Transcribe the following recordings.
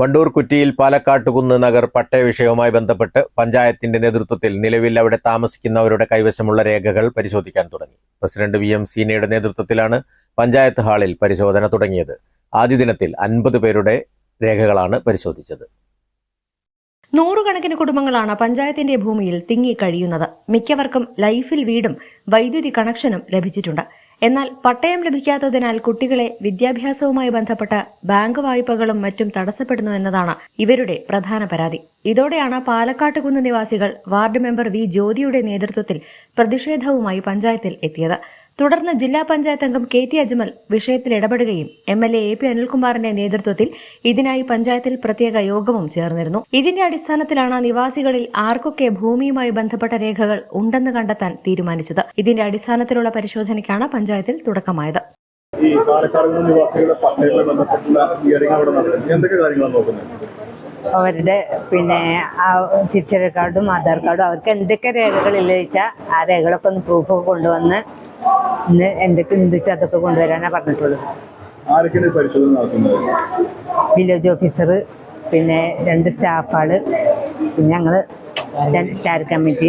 Wandoor കുറ്റിയിൽ പാലക്കാട്ടുകുന്ന് നഗർ പട്ടയ വിഷയവുമായി ബന്ധപ്പെട്ട് പഞ്ചായത്തിന്റെ നേതൃത്വത്തിൽ നിലവിൽ അവിടെ താമസിക്കുന്നവരുടെ കൈവശമുള്ള രേഖകൾ പരിശോധിക്കാൻ തുടങ്ങി. പ്രസിഡന്റ് വി എം സീനയുടെ നേതൃത്വത്തിലാണ് പഞ്ചായത്ത് ഹാളിൽ പരിശോധന തുടങ്ങിയത്. ആദ്യ ദിനത്തിൽ അൻപത് പേരുടെ രേഖകളാണ് പരിശോധിച്ചത്. നൂറുകണക്കിന് കുടുംബങ്ങളാണ് പഞ്ചായത്തിന്റെ ഭൂമിയിൽ തിങ്ങി കഴിയുന്നത് മിക്കവർക്കും ലൈഫിൽ വീടും വൈദ്യുതി കണക്ഷനും ലഭിച്ചിട്ടുണ്ട്. എന്നാൽ പട്ടയം ലഭിക്കാത്തതിനാൽ കുട്ടികളെ വിദ്യാഭ്യാസവുമായി ബന്ധപ്പെട്ട ബാങ്ക് വായ്പകളും മറ്റും തടസ്സപ്പെടുന്നു എന്നതാണ് ഇവരുടെ പ്രധാന പരാതി. ഇതോടെയാണ് പാലക്കാട്ടുകുന്ന് നിവാസികൾ വാർഡ് മെമ്പർ വി ജ്യോതിയുടെ നേതൃത്വത്തിൽ പ്രതിഷേധവുമായി പഞ്ചായത്തിൽ എത്തിയത്. തുടർന്ന് ജില്ലാ പഞ്ചായത്ത് അംഗം കെ ടി അജ്മൽ വിഷയത്തിൽ ഇടപെടുകയും M L A A P അനിൽകുമാറിന്റെ നേതൃത്വത്തിൽ ഇതിനായി പഞ്ചായത്തിൽ പ്രത്യേക യോഗവും ചേർന്നിരുന്നു. ഇതിന്റെ അടിസ്ഥാനത്തിലാണ് നിവാസികളിൽ ആർക്കൊക്കെ ഭൂമിയുമായി ബന്ധപ്പെട്ട രേഖകൾ ഉണ്ടെന്ന് കണ്ടെത്താൻ തീരുമാനിച്ചത്. ഇതിന്റെ അടിസ്ഥാനത്തിലുള്ള പരിശോധനയ്ക്കാണ് പഞ്ചായത്തിൽ തുടക്കമായത്. ഈ പാലക്കാട് നിവാസികളുടെ പട്ടയവുമായി ബന്ധപ്പെട്ടുള്ള ഹിയറിംഗ് അവിടെ എന്തൊക്കെ കാര്യങ്ങളാണ് നോക്കുന്നത്? അവരുടെ പിന്നെ ആ തിരിച്ചറിയൽ കാർഡും ആധാർ കാർഡും അവർക്ക് എന്തൊക്കെ രേഖകളില്ല വെച്ചാൽ ആ രേഖകളൊക്കെ ഒന്ന് പ്രൂഫൊക്കെ കൊണ്ടുവന്ന് ഇന്ന് എന്തൊക്കെ ഉണ്ട് വെച്ചാൽ അതൊക്കെ കൊണ്ടുവരാനാണ് പറഞ്ഞിട്ടുള്ളത് വില്ലേജ് ഓഫീസർ പിന്നെ രണ്ട് സ്റ്റാഫാൾ പിന്നെ ഞങ്ങൾ സ്റ്റാർ കമ്മിറ്റി.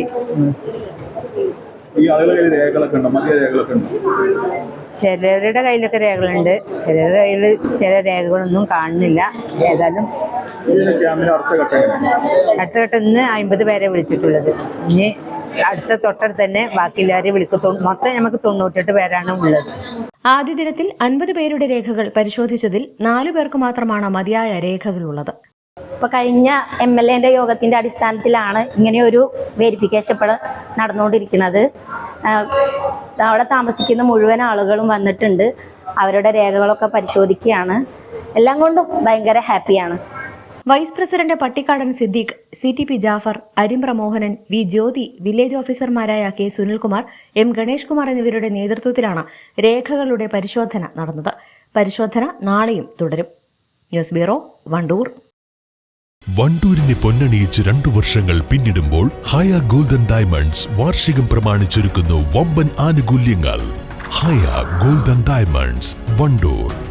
ചിലവരുടെ ചിലരുടെ കയ്യിലൊക്കെ രേഖകളുണ്ട്. ചിലരുടെ കയ്യിൽ ചില രേഖകളൊന്നും കാണുന്നില്ല. ഏതായാലും അടുത്ത ഘട്ടം ഇന്ന് അമ്പത് പേരെ വിളിച്ചിട്ടുള്ളത്. ഇനി അടുത്ത തൊട്ടടുത്ത് തന്നെ ബാക്കി എല്ലാവരെയും വിളിക്കും മൊത്തം നമുക്ക് തൊണ്ണൂറ്റെട്ട് പേരാണ് ഉള്ളത്. ആദ്യ ദിനത്തിൽ അൻപത് പേരുടെ രേഖകൾ പരിശോധിച്ചതിൽ നാലു പേർക്ക് മാത്രമാണ് മതിയായ രേഖകളുള്ളത്. ഇപ്പൊ കഴിഞ്ഞ എം എൽ എന്റെ യോഗത്തിന്റെ അടിസ്ഥാനത്തിലാണ് ഇങ്ങനെ ഒരു വെരിഫിക്കേഷൻ ഇപ്പോൾ നടന്നുകൊണ്ടിരിക്കുന്നത്. അവിടെ താമസിക്കുന്ന മുഴുവൻ ആളുകളും വന്നിട്ടുണ്ട്. അവരുടെ രേഖകളൊക്കെ പരിശോധിക്കുകയാണ്. എല്ലാം കൊണ്ടും ഭയങ്കര ഹാപ്പിയാണ് vice president Pattikkadan Siddique C T P Jafar Arimbra Mohanan V Jyothi village ഓഫീസർമാരായ കെ സുനിൽകുമാർ എം ഗണേഷ് കുമാർ എന്നിവരുടെ നേതൃത്വത്തിലാണ് രേഖകളുടെ പരിശോധന നടന്നത്. പരിശോധന നാളെയും തുടരും. News bureau Wandoor. വണ്ടൂരിനെ പൊന്നണിയിച്ച് രണ്ടു വർഷങ്ങൾ പിന്നിടുമ്പോൾ ഹയ ഗോൾഡൻ ഡയമണ്ട്സ് വാർഷികം പ്രമാണിച്ചൊരുക്കുന്നു വമ്പൻ ആനുകൂല്യങ്ങൾ. Haya golden diamonds Wandoor.